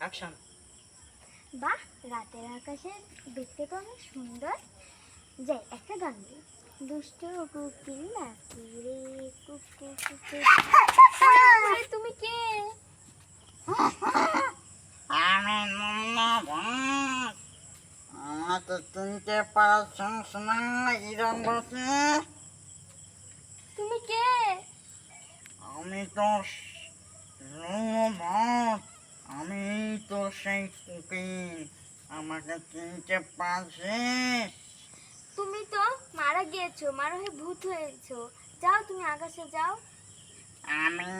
Action বাহ রাতের আকাশে দেখতে তো অনেক সুন্দর। যাই একটা গান দিই। দুষ্ট কুকিল নাকি রে কুকু কুকু তুমি কে? আমি মুন্না ভাট আমার তো চিনতে পারছিস না ইরান বসে? তুমি কে? আমি তো ভাট আমি তো সেই কুকিং আমাকে চিনতে পারছিস তুমি তো মারা গিয়েছো মারা হয়ে ভূত হয়েছো। যাও তুমি আকাশে যাও। আমি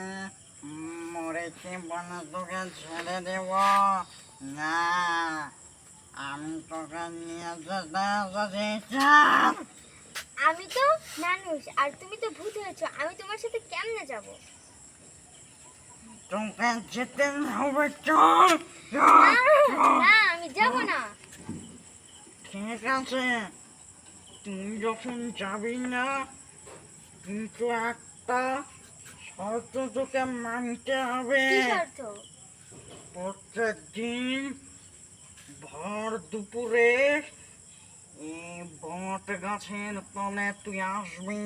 মরেছি বলে তোকে ছেড়ে দেব। না আমি তোকে নিয়ে যেতে আমি তো মানুষ আর তুমি তো ভূত হয়েছো। আমি তোমার সাথে কেমনে যাব? তোকে যেতে হবে চল না আমি যাব না। ঠিক আছে। তুই যখন যাবি না কিন্তু একটা শর্ত তোকে মানতে হবে। প্রত্যেক দিন ভর দুপুরে বট গাছের তলে তুই আসবি।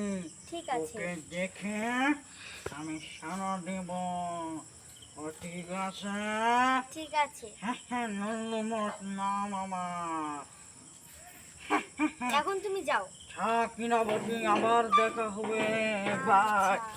ঠিক আছে। ওকে দেখে আমি সারা দেব। ও ঠিক আছে ঠিক আছে। হ্যাঁ হ্যাঁ নল্লমঠ নাম আমার। এখন তুমি যাও। থাক কিনা বলি আবার দেখা হবে। বাই। আচ্ছা।